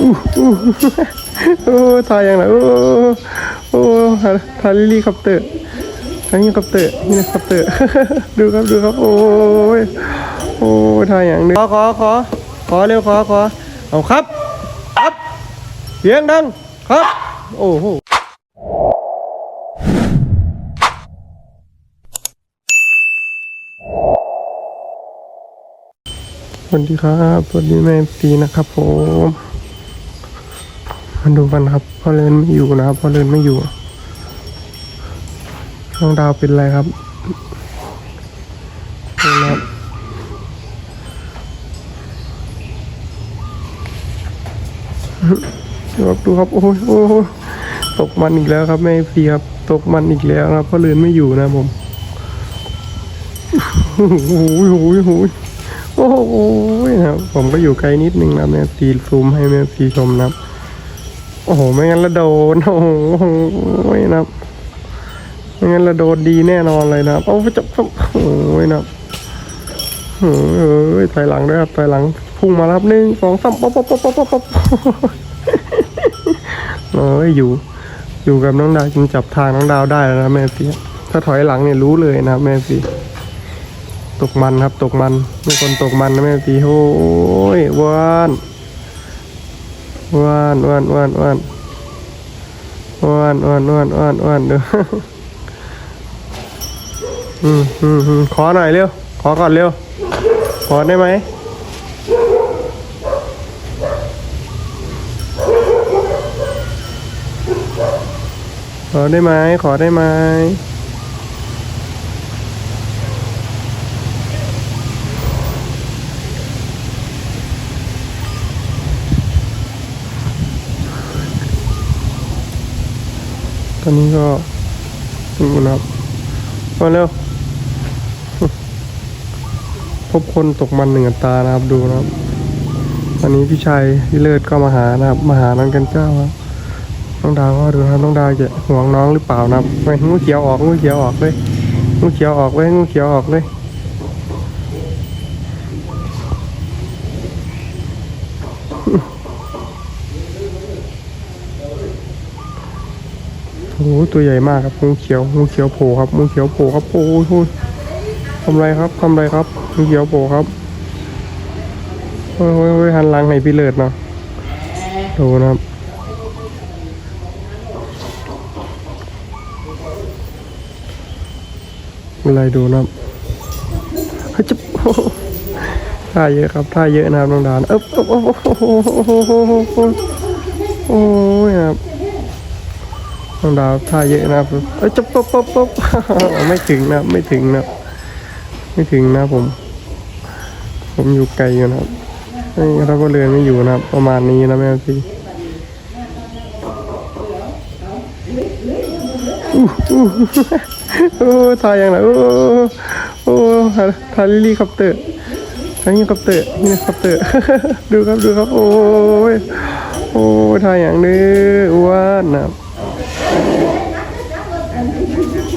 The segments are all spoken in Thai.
อู้อู้โอ้ทายยังไงโอ้โอ้ทายลิลี่คัปเตอร์ทายนี่คัปเตอร์นี่คัปเตอร์ ดูครับดูครับ โอ้ยโอ้ทายอย่างหนึงขอขอขอขอเร็วขอขอเอาครับครับเสียงดังครับ โอ้โห สวัสดีครับสวัสดีแม่ตีนะครับผมมาดูกันครับพ่อเลินไม่อยู่นะครับพ่อเลินไม่อยู่น้องดาวเป็นไรครับดูนะครับดูครับดูครับโอ้ยโอ้ยตกมันอีกแล้วครับแม่ตีครับ ตกมันอีกแล้วนะครับพ่อเลินไม่อยู่นะผมโอ้โหโอ้โหโอ้โห โอ้โหนะครับผมก็อยู่ไกลนิดนึงนะแม่ตีซูมให้แม่ตีชมนะครับ โอ้โห ไม่งั้นละโดนโอ้โหนะครับไม่งั้นละโดนดีแน่นอนเลยนะครับโอ้จะโอ้ยนะครับเฮ้ยถอยหลังด้วยครับถอยหลังพุ่งมาครับหนึ่งสองสามป๊อปป๊อปป๊อปป๊อปป๊อปเอ้ยอยู่ อยู่กับน้องดาวจึงจับทางน้องดาวได้แล้วนะแม่ตีถ้าถอยหลังเนี่ยรู้เลยนะแม่ตี ตกมันครับ ตกมันมีคนตกมันนะแม่ตีโอ้ยวานวานวานวานวานวานวานวานวานวานเด้ออืมอืมอืมขอหน่อยเร็ว ขอก่อนเร็ว ขอได้ไหมขอได้ไหมขอได้ไหม อนนี้ก็ดูนะครับมาเร็วพบคนตกมันหนึ่งอัตานะครับดูนะครับตอนนี้พี่ชายพี่เลิศก็มาหานะครับ มาหาน้องกันเจ้าครับน้องดาวก็ดูนะครับน้องดาวจะห่วงน้องหรือเปล่านะครับไปงูเขียวออกงูเขียวออกเลยงูเขียวออกเลยงูเขียวออกเลยอ โหตัวใหญ่มากครับงูเขียวงูเขียวโผล่ครับงูเขียวโผล่ครับโอ้โหทำไรครับทำไรครับงูเขียวโผล่ครับโอ้ยโอ้ยโอ้ยหันหลังให้พี่เลิศเนาะดูนะครับอะไรดูนะครับจะโอ้โหท่าเยอะครับท่าเยอะนะครับน้องดานเอ๊บอ๊บโอ้โหโอ้โหโอ้โหโอ้โหโอ้โหโอ้ยครับ น้องดาวท่าเยอะนะครับเอ้ยจะป๊บป๊บป๊บไม่ถึงนะไม่ถึงนะไม่ถึงนะผม ผมอยู่ไกลอยู่นะครับนี่เราก็เรือนไม่อยู่นะครับ ประมาณนี้นะแม่พี่อู้อู้โอ้ทายยังไงโอ้โอ้ทายลิลี่คัปเตอร์ทายนี่คัปเตอร์นี่คัปเตอร์ดูครับดูครับ โอ้ยโอ้ทายอย่างนี้อ้วนนะครับ อื้ออื้ออื้ออื้อ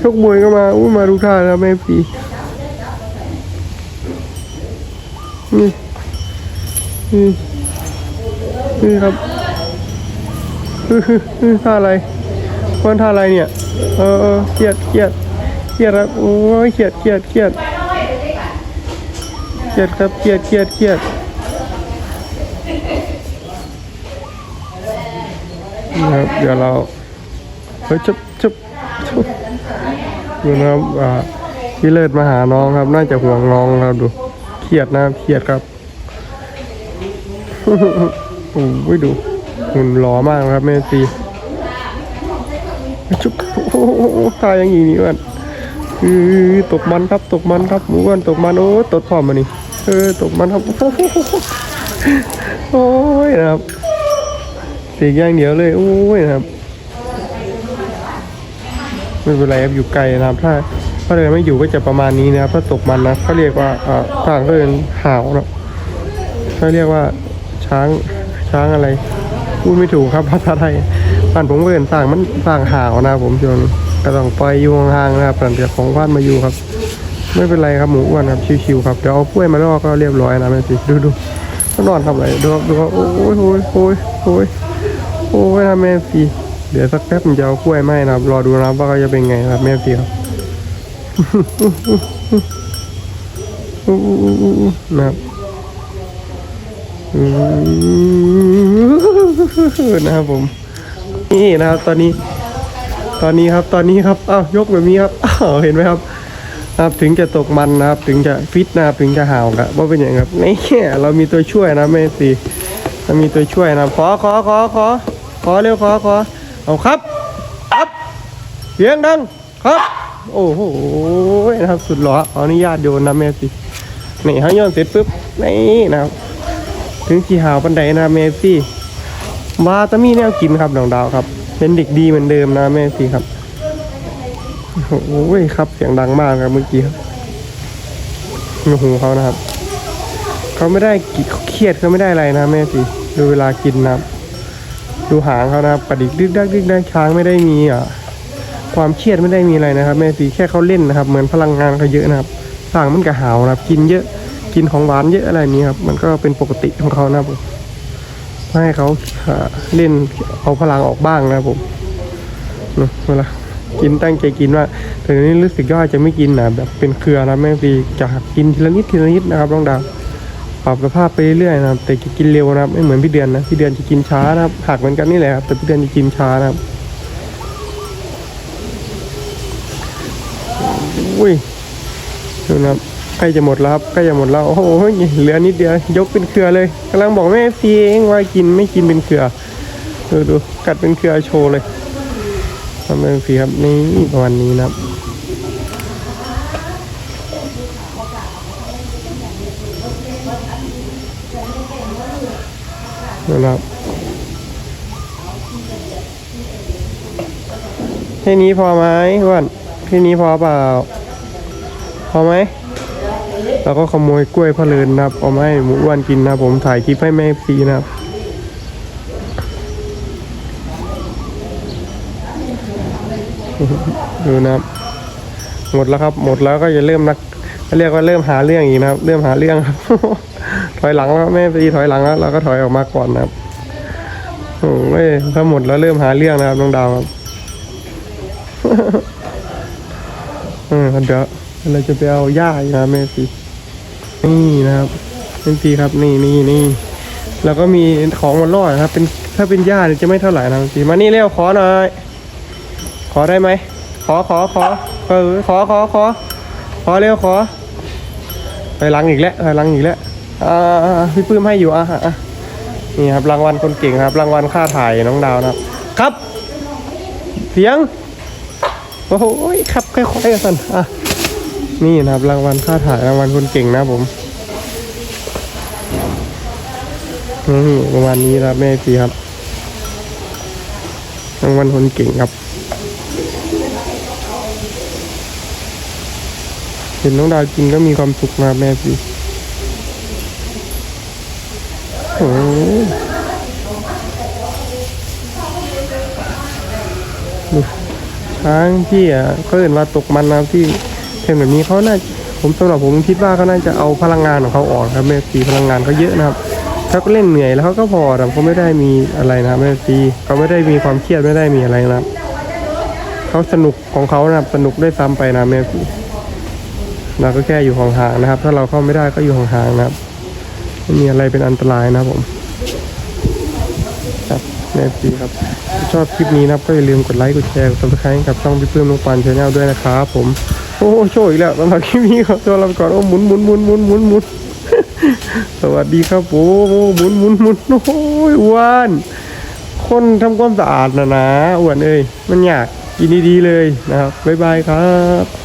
ชกมวยก็มาอู้มาดูท่าแล้วแม่ปีนี่นี่นี่ครับท่าอะไรวันท่าอะไรเนี่ย เออเออเครียดเครียดเครียดครับโอ้ยเครียดเครียดเครียดเครียดครับเครียดเครียดเครียดนะครับเดี๋ยวเราเฮ้ยจุบจุบจุบ ดูนะครับอ่าพี่เลิศมาหาน้องครับ น่าจะห่วงน้องครับดูเครียดนะเครียดครับโอ้ยดูหุ่นหล่อมากครับแม่ตีจุบโอ้โหตายอย่างนี้นี่อ้วนอือตกมันครับตกมันครับหมูอ้วนตกมันโอ้ตดพร้อมมานี่เออตกมันครับโอ้ยนะครับเสียงอย่างเดียวเลยโอ้ยนะครับ ไม่เป็นไรครับอยู่ไกลนะครับถ้าถ้าเดินไม่อยู่ก็จะประมาณนี้นะครับถ้าตกมันนะเขาเรียกว่าอ่าทางเขาเดินหาวเนาะเขาเรียกว่าช้างช้างอะไรพูดไม่ถูกครับภาษาไทยบ้านผมก็เห็นต่างมันต่างหาวนะครับผมจนก็ต้องไปอยู่ห่างๆนะครับแต่เดี๋ยวของบ้านมาอยู่ครับ ไม่เป็นไรครับหมูอ้วนครับชิวๆครับเดี๋ยวเอากล้วยมาลอก็เรียบร้อยนะแม่สิดูดูเขานอนทำอะไรดูดูโอ้ยโอ้ยโอ้ยโอ้ยโอ้ยนะแม่ฟี เดี๋ยวสักแป๊บผมจะเอากล้วยไหมนะครับ รอดูนะครับว่าเขาจะเป็นไงครับแม่ฟีครับนะครับนะครับผม นี่นะครับ ตอนนี้ ตอนนี้ครับ ตอนนี้ครับอ้าวยกแบบนี้ครับอ้าวเห็นไหมครับครับถึงจะตกมันนะครับ ถึงจะฟิตนะครับถึงจะห่าวครับว่าเป็นอย่างครับนี่เรามีตัวช่วยนะแม่สีเรามีตัวช่วยนะขอขอขอขอขอเร็วขอขอ เอาครับครับเสียงดังครับ โอ้โหนะครับสุดหล่อขออนุญาตโยนนะแม่สีนี่เขาโยนเสร็จปุ๊บนี่นะครับ ถึงสีหาวปันไดนะแม่สีว่าแตมีแนวกินครับดองดาวครับ เป็นเด็กดีเหมือนเดิมนะแม่สีครับโอ้ยครับเสียงดังมากครับเมื่อกี้ครับโอ้โหเขานะครับ เขาไม่ได้เขาเครียดเขาไม่ได้อะไรนะแม่สิดูเวลากินนะครับ ดูหางเขานะครับประดิกดึกดักดึกดักช้างไม่ได้มีอะความเครียดไม่ได้มีอะไรนะครับแม่สิแค่เขาเล่นนะครับ เหมือนพลังงานเขาเยอะนะครับสร้างมันกระหาวนะครับ กินเยอะกินของหวานเยอะอะไรนี้ครับ มันก็เป็นปกติของเขานะครับผมให้เขาเล่นเอาพลังออกบ้างนะครับผมเนอะเวลากินตั้งใจกินว่าแต่นี้รู้สึกว่าจะไม่กินนะแบบเป็นเครือนะแม่ฟีจะกกินทีละนิดทีละนิดนะครับน้องดาว ปรับสภาพไปเรื่อยนะครับ แต่กินเร็วนะครับไม่เหมือนพี่เดือนนะพี่เดือนจะกินช้านะครับหักเหมือนกันนี่แหละครับแต่พี่เดือนจะกินช้านะครับอุ้ยดูนะครับใกล้จะหมดแล้วครับใกล้จะหมดแล้วโอ้โหเหลือนิดเดียวยกเป็นเครือเลยกำลังบอกแม่ฟีเองว่ากินไม่กินเป็นเครือดูดูกัดเป็นเครือโชว์เลยทำเป็นสีครับนี่ประมาณนี้นะครับ นะครับแค่นี้พอไหมอ้วนแค่นี้พอเปล่า พอไหมเราก็ขโมยกล้วยพะเลินนะครับ เอามาให้หมูอ้วนกินนะครับผมถ่ายคลิปให้แม่ฟรีนะครับดูนะครับ หมดแล้วครับ หมดแล้วก็จะเริ่มนักเรียกว่าเริ่มหาเรื่องอีกนะครับ เริ่มหาเรื่องครับ ถอยหลังแล้วแม่ตีถอยหลังแล้วเราก็ถอยออกมาก่อนนะครับโอ้ยถ้าหมดแล้วเริ่มหาเรื่องนะครับน้องดาวครับเออเดี๋ยวเราจะไปเอาหญ้าอีกนะแม่ตีนี่นะครับแม่ตีครับนี่นี่นี่แล้วก็มีของมันรอดนะครับ เป็นถ้าเป็นหญ้าเนี่ยจะไม่เท่าไหร่นะแม่ตีมานี่เร็วขอหน่อยขอได้ไหมขอขอขอเออขอขอขอขอเร็วขอไปหลังอีกแล้วไปหลังอีกแล้ว พี่ปื้มให้อยู่อะอะนี่ครับรางวัลคนเก่งครับ รางวัลค่าถ่ายน้องดาวนะครับ ครับ เสียงโอ้โหครับค่อยๆกันสันอะนี่นะครับ รางวัลค่าถ่ายรางวัลคนเก่งนะผมอืมรางวัลนี้ครับแม่สีครับรางวัลคนเก่งครับ เห็นน้องดาวกินก็มีความสุขนะแม่พี่โอ้ยดู ช้างที่อะเขาเห็นว่าตกมันนะที่เห็นแบบนี้เขาน่าผมสำหรับผมคิดว่าเขาน่าจะเอาพลังงานของเขาออกครับแม่ปีพลังงานเขาเยอะนะครับเขาก็เล่นเหนื่อยแล้วเขาก็พอแต่เขาไม่ได้มีอะไรนะแม่ปีเขาไม่ได้มีความเครียดไม่ได้มีอะไรนะเขาสนุกของเขานะครับสนุกได้ซ้ำไปนะแม่ปีเราก็แค่อยู่ห่างๆนะครับ ถ้าเราเข้าไม่ได้ก็อยู่ห่างๆนะครับ ไม่มีอะไรเป็นอันตรายนะครับผมครับแม่ปีครับชอบคลิปนี้นะครับก็อย่าลืมกดไลค์กดแชร์กดซับสไครต์กับช่องพี่เพิ่มลูกปันชาแนลด้วยนะครับผมโอ้โชว์อีกแล้วสำหรับคลิปนี้ครับตัวเราไปก่อนโอ้หมุนหมุนหมุนหมุนหมุนหมุนสวัสดีครับโอ้หมุนหมุนหมุนโอ้ยอ้วนคนทำความสะอาดนะนะอ้วนเอ้ยมันยากกินดีๆเลยนะครับบ๊ายบายครับ